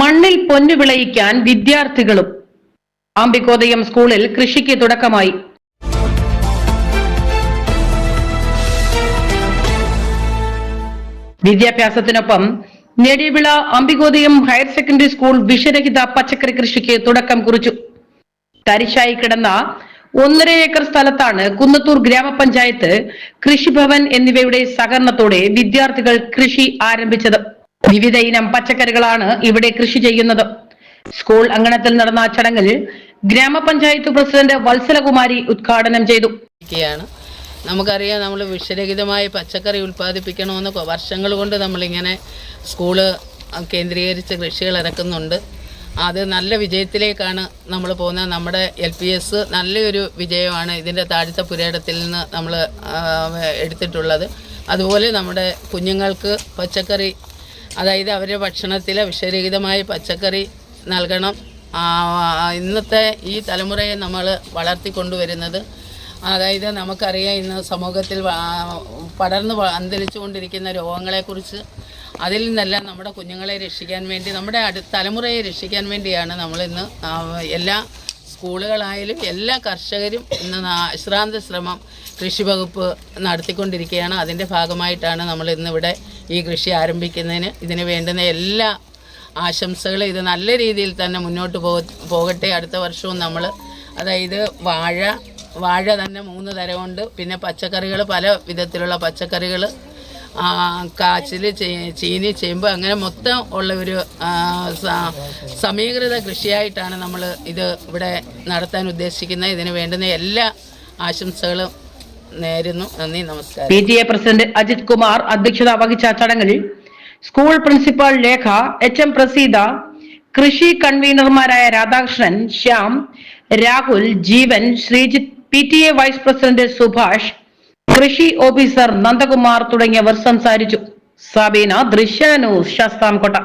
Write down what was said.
മണ്ണിൽ പൊന്നു വിളയിക്കാൻ വിദ്യാർത്ഥികളും ആമ്പിക്കോതയം സ്കൂളിൽ കൃഷിക്ക് തുടക്കമായി. വിദ്യാഭ്യാസത്തിനൊപ്പം Nedivila Ambikodayam higher secondary school വിഷരഹിത പച്ചക്കറി കൃഷിക്ക് തുടക്കം കുറിച്ചു. തരിശായി കിടന്ന ഒന്നര ഏക്കർ സ്ഥലത്താണ് കുന്നത്തൂർ ഗ്രാമപഞ്ചായത്ത് കൃഷിഭവൻ എന്നിവയുടെ സഹകരണത്തോടെ വിദ്യാർത്ഥികൾ കൃഷി ആരംഭിച്ചത്. വിവിധ ഇനം പച്ചക്കറികളാണ് ഇവിടെ കൃഷി ചെയ്യുന്നത്. സ്കൂൾ അങ്കണത്തിൽ നടന്ന ചടങ്ങിൽ ഗ്രാമപഞ്ചായത്ത് പ്രസിഡന്റ് വത്സലകുമാരി ഉദ്ഘാടനം ചെയ്തു. നമുക്കറിയാം നമ്മൾ വിഷരഹിതമായ പച്ചക്കറി ഉൽപ്പാദിപ്പിക്കണമെന്ന് വർഷങ്ങൾ കൊണ്ട് നമ്മളിങ്ങനെ സ്കൂൾ കേന്ദ്രീകരിച്ച് കൃഷികൾ ഇറക്കുന്നുണ്ട്. അത് നല്ല വിജയത്തിലേക്കാണ് നമ്മൾ പോകുന്നത്. നമ്മുടെ എൽ പി എസ് നല്ലൊരു വിജയമാണ് ഇതിന്റെ താഴ്ത്ത പുരയിടത്തിൽ നിന്ന് നമ്മൾ എടുത്തിട്ടുള്ളത്. അതുപോലെ നമ്മുടെ കുഞ്ഞുങ്ങൾക്ക് പച്ചക്കറി അതായത് അവരുടെ ഭക്ഷണത്തിൽ വിഷരഹിതമായ പച്ചക്കറി നൽകണം. ഇന്നത്തെ ഈ തലമുറയെ നമ്മൾ വളർത്തിക്കൊണ്ടുവരുന്നത്. അതായത് നമുക്കറിയാം ഇന്ന് സമൂഹത്തിൽ പടർന്നു പടർന്ന് അന്തരിച്ചു അന്തരിച്ചുകൊണ്ടിരിക്കുന്ന രോഗങ്ങളെക്കുറിച്ച്. അതിൽ നിന്നെല്ലാം നമ്മുടെ കുഞ്ഞുങ്ങളെ രക്ഷിക്കാൻ വേണ്ടി നമ്മുടെ അടുത്ത തലമുറയെ രക്ഷിക്കാൻ വേണ്ടിയാണ് നമ്മളിന്ന് എല്ലാ സ്കൂളുകളായാലും എല്ലാ കർഷകരും ഇന്ന് അശ്രാന്ത ശ്രമം കൃഷി വകുപ്പ് നടത്തിക്കൊണ്ടിരിക്കുകയാണ്. അതിന്റെ ഭാഗമായിട്ടാണ് നമ്മൾ ഇന്നിവിടെ ഈ കൃഷി ആരംഭിക്കുന്നതിന് ഇതിന് വേണ്ടുന്ന എല്ലാ ആശംസകളും ഇത് നല്ല രീതിയിൽ തന്നെ മുന്നോട്ട് പോകട്ടെ. അടുത്ത വർഷവും നമ്മൾ അതായത് വാഴ വാഴ തന്നെ മൂന്ന് തരമുണ്ട്. പിന്നെ പച്ചക്കറികൾ പല വിധത്തിലുള്ള പച്ചക്കറികൾ കാച്ചിൽ ചീനി ചേമ്പ് അങ്ങനെ മൊത്തം ഉള്ള ഒരു സമീകൃത കൃഷിയായിട്ടാണ് നമ്മൾ ഇത് ഇവിടെ നടത്താൻ ഉദ്ദേശിക്കുന്നത്. ഇതിന് വേണ്ടുന്ന എല്ലാ ആശംസകളും നേരുന്നു. നന്ദി നമസ്കാരം. P T A president Ajith Kumar അധ്യക്ഷത വഹിച്ച ചടങ്ങിൽ school principal Lekha H M Praseetha കൃഷി കൺവീനർമാരായ Radhakrishnan Shyam Rahul Jeevan Sreejith P T A vice president Subhash കൃഷി ഓഫീസർ നന്ദകുമാർ തുടങ്ങിയവർ സംസാരിച്ചു. സബീന ദൃശ്യ ന്യൂസ് ശാസ്താംകോട്ട.